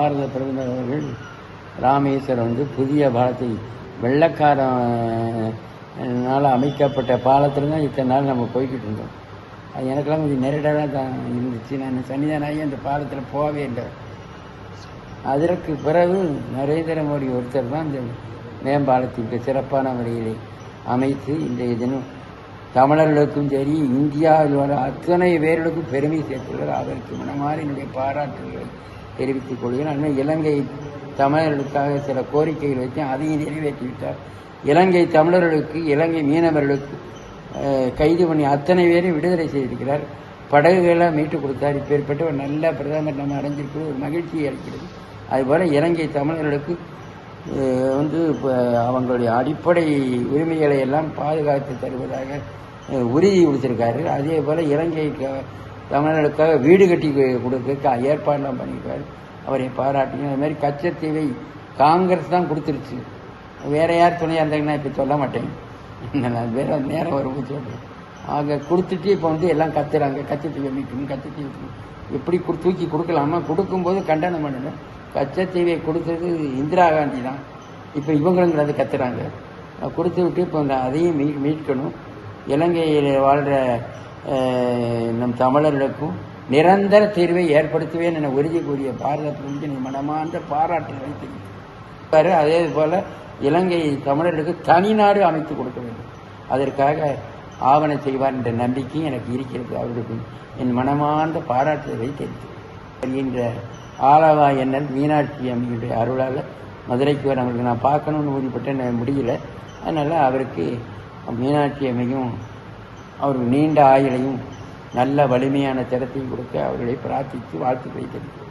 பாரத பிரதமர் அவர்கள் ராமேஸ்வரம் வந்து புதிய பாலத்தை வெள்ளக்காரனால் அமைக்கப்பட்ட பாலத்தில் தான் இத்தனை நாள் நம்ம போய்கிட்டு இருந்தோம். அது எனக்கெல்லாம் கொஞ்சம் நெருடலாக தான் இருந்துச்சு. நான் சன்னிதானாகி அந்த பாலத்தில் போகவே இல்லை. அதற்கு பிறகு நரேந்திர மோடி ஒருத்தர் தான் இந்த மேம்பாலத்திற்கு சிறப்பான முறையிலே அமைத்து இன்றைய தினம் தமிழர்களுக்கும் சரி இந்தியாவில் வர அத்தனை பேர்களுக்கும் பெருமை சேர்த்துள்ளார். அதற்கு மனமாறி என்னுடைய பாராட்டுகளை தெரிவித்துக் கொள்கிறேன். ஆனால் இலங்கை தமிழர்களுக்காக சில கோரிக்கைகள் வைத்தேன் அதையும் நிறைவேற்றிவிட்டார். இலங்கை தமிழர்களுக்கு இலங்கை மீனவர்களுக்கு கைது பண்ணி அத்தனை பேரையும் விடுதலை செய்திருக்கிறார். படகுகளை மீட்டு கொடுத்தார். இப்பேற்பட்ட ஒரு நல்ல பிரதமர் நம்ம அடைஞ்சிருக்கிறது. ஒரு மகிழ்ச்சியை அளிக்கிறது அதுபோல் இலங்கை தமிழர்களுக்கு வந்து இப்போ அவங்களுடைய அடிப்படை உரிமைகளை எல்லாம் பாதுகாத்து தருவதாக உறுதி கொடுத்திருக்காரு அதே போல் இலங்கை தமிழர்களுக்காக வீடு கட்டி கொடுக்கறதுக்கு ஏற்பாடுலாம் பண்ணியிருக்காரு. அவரை பாராட்டிங்க அது மாதிரி கச்சத்தீவை காங்கிரஸ் தான் கொடுத்துருச்சு. வேற யார் துணையாக இருந்தாங்கன்னா இப்போ சொல்ல மாட்டேன். நான் வேற நேரம் வரும்போது சொல்கிறேன் ஆக கொடுத்துட்டு இப்போ வந்து எல்லாம் கத்துறாங்க. கச்சத்தீவை மீட்கணும் கச்சத்தீவை எப்படி தூக்கி கொடுக்கலாமா? கொடுக்கும்போது கண்டனம் பண்ணணும் கச்சத்தீவை கொடுத்தது இந்திரா காந்தி தான். இப்போ இவங்களுங்கிறது கத்துறாங்க. கொடுத்து விட்டு இப்போ அதையும் மீ மீட்கணும். இலங்கையில் வாழ்கிற நம் தமிழர்களுக்கும் நிரந்தர தீர்வை ஏற்படுத்துவேன் என உறுதி கூறிய பாரத பிரதமருக்கு மனமார்ந்த பாராட்டு வைத்திருக்கிறார் அதே போல் இலங்கை தமிழர்களுக்கு தனிநாடு அமைத்து கொடுக்க வேண்டும். அதற்காக ஆவணம் செய்வார் என்ற நம்பிக்கை எனக்கு இருக்கிறது. அவர்களுக்கு என் மனமார்ந்த பாராட்டுதலை தெரிவித்தேன் வருகின்ற ஆலவா என்னல் மீனாட்சி அம்மையுடைய அருளால் மதுரைக்கு வர அவங்களுக்கு நான் பார்க்கணும்னு உறுதிப்பட்டேன் முடியல. அதனால் அவருக்கு மீனாட்சி அம்மையும் அவர்கள் நீண்ட ஆயுளையும் நல்ல வலிமையான திறத்தையும் கொடுக்க அவர்களை பிரார்த்தித்து வாழ்த்துக்களை வைத்திருக்கிறேன்.